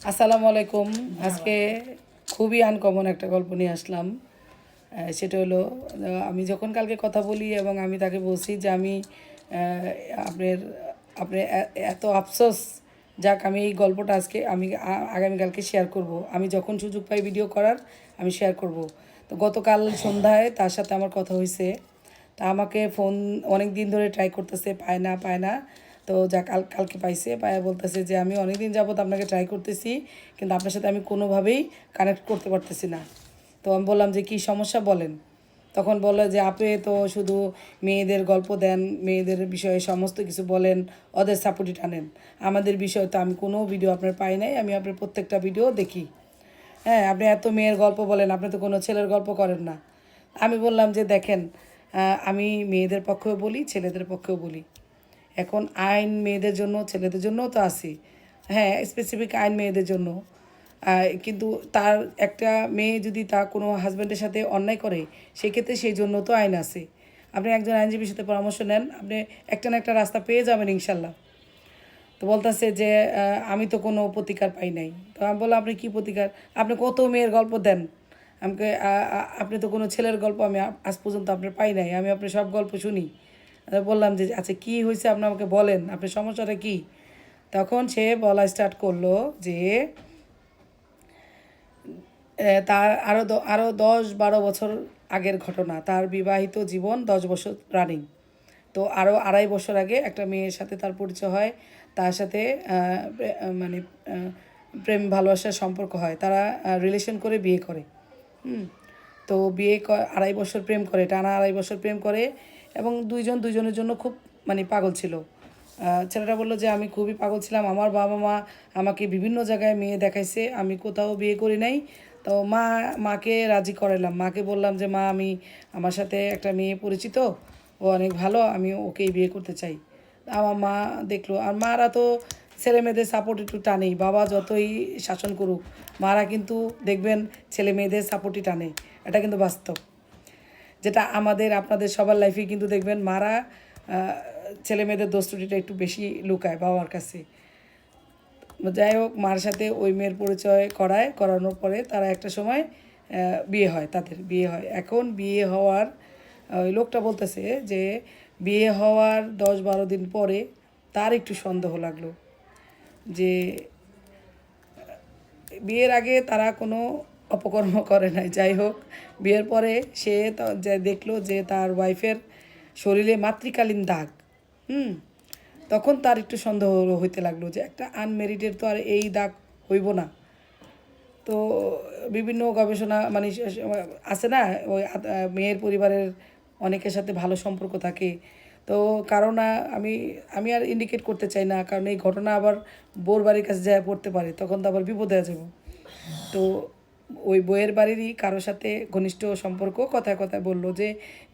আসসালামু আলাইকুম। আজকে খুবই আনকমন একটা গল্প নিয়ে আসলাম। সেটা হলো আমি যখন কালকে কথা বলি এবং আমি তাকে বলছি যে আমি আপনার আপনার এত আফসোস, যাক আমি এই গল্পটা আজকে, আমি আগামীকালকে শেয়ার করব। আমি যখন সুযোগ পাই ভিডিও করার, আমি শেয়ার করব। তো গতকাল সন্ধ্যায় তার সাথে আমার কথা হয়েছে তা আমাকে ফোন অনেক দিন ধরে ট্রাই করতেছে, পায় না পায় না। তো যা কাল, কালকে পাইছে, পায়া বলতেছে যে আমি অনেক দিন যাবত আপনাকে ট্রাই করতেছি, কিন্তু আপনার সাথে আমি কোনোভাবেই কানেক্ট করতে পারতেছি না। তো আমি বললাম যে, কী সমস্যা বলেন? তখন বলল যে, আপনি তো শুধু মেয়েদের গল্প দেন, মেয়েদের বিষয়ে সমস্ত কিছু বলেন, ওদের সাপোর্টই টানেন। আমাদের বিষয়ে তো আমি কোনো ভিডিও আপনার পাই নাই, আমি আপনার প্রত্যেকটা ভিডিও দেখি। হ্যাঁ আপনি এত মেয়ের গল্প বলেন, আপনি তো কোনো ছেলের গল্প করেন না। আমি বললাম যে, দেখেন আমি মেয়েদের পক্ষেও বলি, ছেলেদের পক্ষেও বলি। এখন আইন মেয়েদের জন্য, ছেলেদের জন্যও তো আছে হ্যাঁ স্পেসিফিক আইন মেয়েদের জন্য। কিন্তু তার একটা মেয়ে যদি তা কোনো হাজব্যান্ডের সাথে অন্যায় করে, সেক্ষেত্রে সেই জন্য তো আইন আছে। আপনি একজন আইনজীবীর সাথে পরামর্শ নেন, আপনি একটা না একটা রাস্তা পেয়ে যাবেন ইনশাল্লাহ তো বলতেছে যে আমি তো কোনো প্রতিকার পাই নাই। তো আমি বললাম, আপনি কী প্রতিকার? আপনি কত মেয়ের গল্প দেন? আমাকে আপনি তো কোনো ছেলের গল্প আমি আজ পর্যন্ত আপনার পাই নাই। আমি আপনার সব গল্প শুনি। বললাম যে আচ্ছা কী হয়েছে? আপনি আমাকে বলেন আপনার সমস্যাটা কী? তখন সে বলা স্টার্ট করল যে তার আরও আরও দশ বারো বছর আগের ঘটনা, তার বিবাহিত জীবন দশ বছর রানিং তো আরও আড়াই বছর আগে একটা মেয়ের সাথে তার পরিচয় হয়, তার সাথে মানে প্রেম ভালোবাসার সম্পর্ক হয়, তারা রিলেশন করে বিয়ে করে। হুম? তো বিয়ে আড়াই বছর প্রেম করে, টানা আড়াই বছর প্রেম করে এবং দুইজন দুইজনের জন্য খুব মানে পাগল ছিল। ছেলেটা বলল যে, আমি খুবই পাগল ছিলাম। আমার বাবা মা আমাকে বিভিন্ন জায়গায় মেয়ে দেখাইছে। আমি কোথাও বিয়ে করি নাই। তো মা, মাকে রাজি করালাম মাকে বললাম যে, মা, আমি আমার সাথে একটা মেয়ে পরিচিত। ও অনেক ভালো। আমি ওকেই বিয়ে করতে চাই। আমার মা দেখল। আর মারা তো ছেলে মেয়েদের সাপোর্ট একটু টানেই। বাবা যতই শাসন করুক, মারা কিন্তু দেখবেন ছেলে মেয়েদের সাপোর্টই টানে। এটা কিন্তু বাস্তব। যেটা আমাদের, আপনাদের সবার লাইফে কিন্তু দেখবেন মারা ছেলে মেয়েদের দোস্তুটিটা একটু বেশি লুকায় বাবার কাছে। যাই হোক, মার সাথে ওই মেয়ের পরিচয় করায়, করানোর পরে তারা একটা সময় বিয়ে হয় তাদের, বিয়ে হয়। এখন বিয়ে হওয়ার ওই লোকটা বলতেছে যে, বিয়ে হওয়ার দশ বারো দিন পরে তার একটু সন্দেহ লাগল। যে, বিয়ের আগে তারা কোনো অপকর্ম করে নাই। যাই হোক, বিয়ের পরে সে দেখল যে তার ওয়াইফের শরীরে মাতৃকালীন দাগ, হুম, তখন তার একটু সন্দেহ হইতে লাগল যে একটা আনমেরিডের তো আর এই দাগ হইব না। তো বিভিন্ন গবেষণা মানে আছে না, ওই মেয়ের পরিবারের অনেকের সাথে ভালো সম্পর্ক থাকে তো কারণ আমি আমি আর ইন্ডিকেট করতে চাই না, কারণ এই ঘটনা আবার বোর বাড়ির কাছে যায় পড়তে পারে, তখন তো আবার বিপদে আছে তো ওই বইয়ের বাড়িরই কারোর সাথে ঘনিষ্ঠ সম্পর্ক কথায় কথায় বলল যে,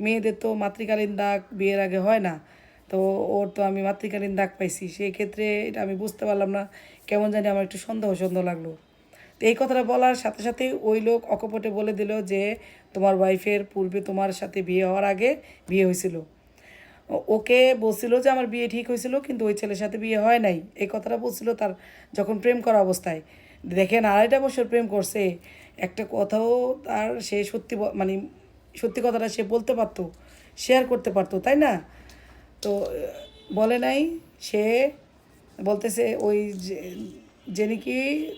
মেয়েদের তো মাতৃকালীন দাগ বিয়ের আগে হয় না, তো ওর তো আমি মাতৃকালীন দাগ পাইছি সেই ক্ষেত্রে এটা আমি বুঝতে পারলাম না, কেমন জানি আমার একটু সন্দেহ সন্দেহ লাগল। তো এই কথাটা বলার সাথে সাথে ওই লোক অকপটে বলে দিল যে, তোমার ওয়াইফের পূর্বে তোমার সাথে বিয়ে হওয়ার আগে বিয়ে হয়েছিল। ওকে বলছিল যে আমার বিয়ে ঠিক হয়েছিল, কিন্তু ওই ছেলের সাথে বিয়ে হয় নাই। এই কথাটা বলছিল তার যখন প্রেম করা অবস্থায়। দেখেন, আড়াইটা বছর প্রেম করছে, একটা কথাও তার সে সত্যি মানে সত্যি কথাটা সে বলতে পারতো শেয়ার করতে পারতো, তাই না? তো বলে নাই, সে বলতেছে, ওই যে নাকি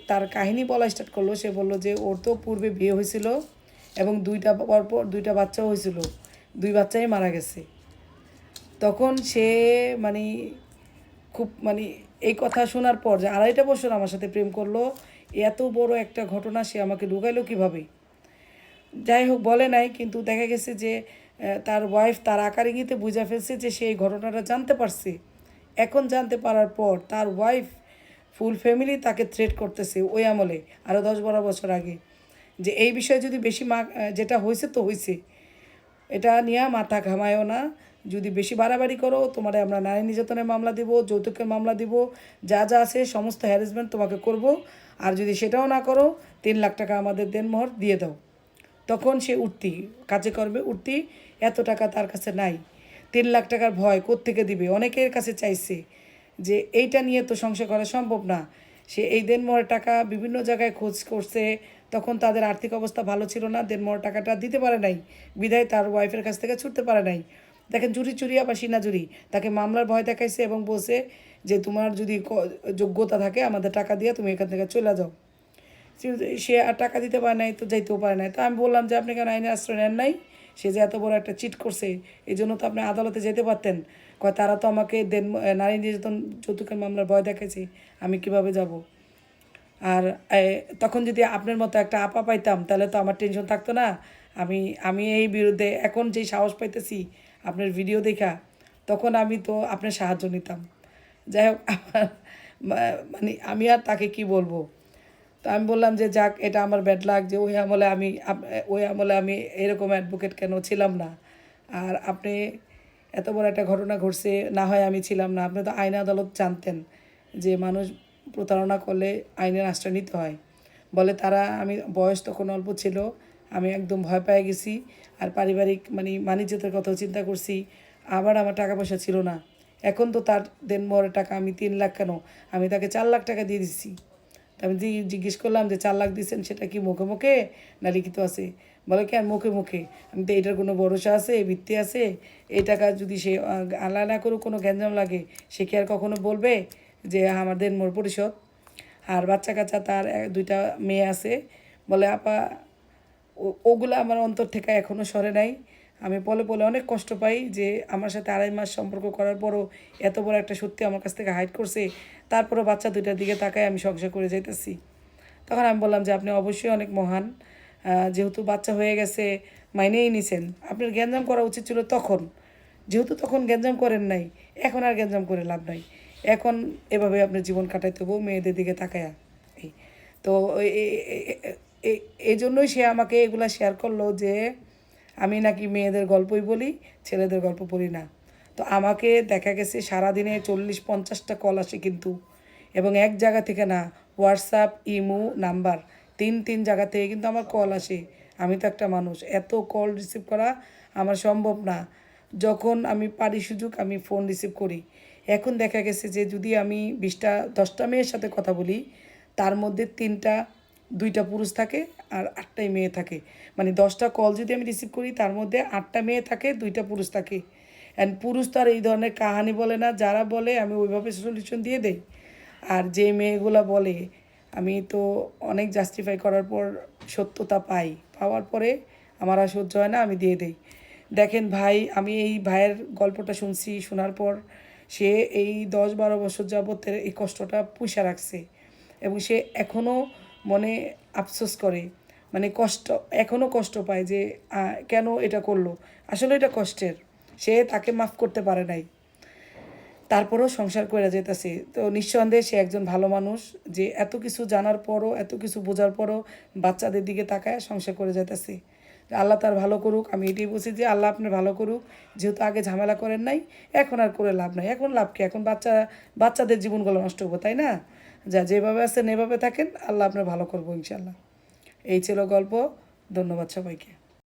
তার কাহিনী বলা স্টার্ট করল, সে বলল যে ওর তো পূর্বে বিয়ে হয়েছিল এবং দুইটা পরপর দুইটা বাচ্চাও হয়েছিল, দুই বাচ্চাই মারা গেছে। তখন সে মানে খুব মানে এই কথা শোনার পর যে আড়াইটা বছর আমার সাথে প্রেম করল, এত বড় একটা ঘটনা সে আমাকে লুকাইলো কীভাবে? যাই হোক, বলে নাই, কিন্তু দেখা গেছে যে তার ওয়াইফ তার আকার ইঙ্গিতে বুঝা ফেলছে যে সেই ঘটনাটা জানতে পারছে। এখন জানতে পারার পর তার ওয়াইফ ফুল ফ্যামিলি তাকে থ্রেট করতেছে ওই আমলে আরও দশ বারো বছর আগে। যে এই বিষয়ে যদি বেশি মা যেটা হয়েছে তো হয়েছে। এটা নিয়ে মাথা ঘামায়ও না যদি বেশি বাড়াবাড়ি করো, তোমার আমরা নারী নির্যাতনের মামলা দিব, যৌতুকের মামলা দিব, যা যা আছে সমস্ত হ্যারাসমেন্ট তোমাকে করব। আর যদি সেটাও না করো, তিন লাখ টাকা আমাদের দেনমোহর দিয়ে দাও। তখন সে উঠতি, কাজে করবে উঠতি, এত টাকা তার কাছে নাই। তিন লাখ টাকার ভয় কোত্থেকে দিবে? অনেকের কাছে চাইছে যে, এইটা নিয়ে তো সংসার করা সম্ভব না। সে এই দেনমোহরের টাকা বিভিন্ন জায়গায় খোঁজ করছে, তখন তাদের আর্থিক অবস্থা ভালো ছিল না, দেনমোহর টাকাটা দিতে পারে নাই। বিধায় তার ওয়াইফের কাছ থেকে ছুটতে পারে নাই। দেখেন চুরি চুরি আবার সিনা চুরি তাকে মামলার ভয় দেখাইছে এবং বলছে যে তোমার যদি যোগ্যতা থাকে আমাদের টাকা দিয়ে তুমি এখান থেকে চলে যাও। সে- আর টাকা দিতে পারে নাই, তো যাইতেও পারে নাই। তো আমি বললাম যে আপনি কেন আইনের আশ্রয় নেন নাই? সে যে এত বড় একটা চিট করছে এই জন্য তো আপনি আদালতে যেতে পারতেন। কয়, তারা তো আমাকে দেন, নারী নির্যাতন যৌতুকের মামলার ভয় দেখাইছে, আমি কীভাবে যাব? আর তখন যদি আপনার মতো একটা আপা পাইতাম, তাহলে তো আমার টেনশন থাকতো না। আমি আমি এই বিরুদ্ধে এখন যেই সাহস পাইতেছি আপনার ভিডিও দেখা, তখন আমি তো আপনার সাহায্য নিতাম। যাই হোক মানে আমি আর তাকে কি বলব? তো আমি বললাম যে, যাক, এটা আমার ব্যাড লাগ যে ওই আমলে আমি ওই আমলে আমি এরকম অ্যাডভোকেট কেন ছিলাম না? আর আপনি এত বড় একটা ঘটনা ঘটছে, না হয় আমি ছিলাম না। আপনি তো আইন আদালত জানতেন যে মানুষ প্রতারণা করলে আইনের আশ্রয় নিতে হয়। বলে তারা, আমি বয়স তখন অল্প ছিল আমি একদম ভয় পেয়ে গেছি। আর পারিবারিক মানে মানিজ্যতের কথাও চিন্তা করছি। আবার আমার টাকা পয়সা ছিল না। এখন তো তার দেন মরে টাকা আমি তিন লাখ কেন? আমি তাকে চার লাখ টাকা দিয়ে দিচ্ছি তা আমি জিজ্ঞেস করলাম যে চার লাখ দিচ্ছেন সেটা কি মুখে মুখে না লিখিত আছে? বলে কি আর মুখে মুখে? আমি তো এটার কোনো ভরসা আছে ভিত্তি আছে? এই টাকা যদি সে আলা না করুক, কোনো গ্যাঞ্জাম লাগে, সে কি আর কখনো বলবে যে আমাদের মোর পরিশোধ? আর বাচ্চা কাচ্চা তার দুইটা মেয়ে আছে। বলে, আপা ওগুলো আমার অন্তর থেকে এখনও সরে নাই। আমি পলে পলে অনেক কষ্ট পাই যে আমার সাথে আড়াই মাস সম্পর্ক করার পরও এত বড় একটা সত্যি আমার কাছ থেকে হাইড করছে। তারপরও বাচ্চা দুইটার দিকে তাকায় আমি সংসার করে যাইতেছি। তখন আমি বললাম যে আপনি অবশ্যই অনেক মহান। যেহেতু বাচ্চা হয়ে গেছে, মাইনেই নিছেন। আপনার গ্যাঞ্জাম করা উচিত ছিল তখন। যেহেতু তখন গ্যাঞ্জাম করেন নাই, এখন আর গ্যাঞ্জাম করে লাভ নাই। এখন এভাবে আপনার জীবন কাটাইতে হব, মেয়েদের দিকে তাকায়া। তো এই জন্যই সে আমাকে এগুলা শেয়ার করল যে, আমি নাকি মেয়েদের গল্পই বলি, ছেলেদের গল্প বলি না। তো আমাকে দেখা গেছে সারাদিনে চল্লিশ পঞ্চাশটা কল আসে কিন্তু। এবং এক জায়গা থেকে না হোয়াটসঅ্যাপ ইমো নাম্বার, তিন তিন জায়গা থেকে কিন্তু আমার কল আসে। আমি তো একটা মানুষ, এত কল রিসিভ করা আমার সম্ভব না। যখন আমি পারি সুযোগ, আমি ফোন রিসিভ করি। এখন দেখা গেছে যে, যদি আমি বিশটা, দশটা মেয়ের সাথে কথা বলি, তার মধ্যে তিনটা দুইটা পুরুষ থাকে আর আটটাই মেয়ে থাকে। মানে দশটা কল যদি আমি রিসিভ করি, তার মধ্যে আটটা মেয়ে থাকে, দুইটা পুরুষ থাকে। অ্যান্ড পুরুষ তো আর এই ধরনের কাহানি বলে না, যারা বলে আমি ওইভাবে সলিউশন দিয়ে দেই। আর যে মেয়েগুলা বলে, আমি তো অনেক জাস্টিফাই করার পর সত্যতা পাই। পাওয়ার পরে আমার আর সহ্য হয় না, আমি দিয়ে দেই। দেখেন ভাই, আমি এই ভাইয়ের গল্পটা শুনছি, শোনার পর সে এই দশ বারো বছর যাবতের এই কষ্টটা পুষা রাখছে। এবং সে এখনও মনে আফসোস করে মানে কষ্ট এখনও কষ্ট পায় যে কেন এটা করল? আসলে এটা কষ্টের। সে তাকে মাফ করতে পারে নাই। তারপরও সংসার করে যেতেছে তো নিঃসন্দেহে সে একজন ভালো মানুষ যে এত কিছু জানার পরও, এত কিছু বোঝার পরও বাচ্চাদের দিকে তাকায় সংসার করে যেতেছে আল্লাহ তার ভালো করুক, আমি এটাই বলছি যে আল্লাহ আপনার ভালো করুক। যেহেতু আগে ঝামেলা করেন নাই, এখন আর করে লাভ নাই। এখন লাভ কি? এখন বাচ্চা, বাচ্চাদের জীবনগুলো নষ্ট হব, তাই না? যা যেভাবে আছেন এভাবে থাকেন, আল্লাহ আপনার ভালো করব ইনশাল্লাহ এই ছিল গল্প, ধন্যবাদ সবাইকে।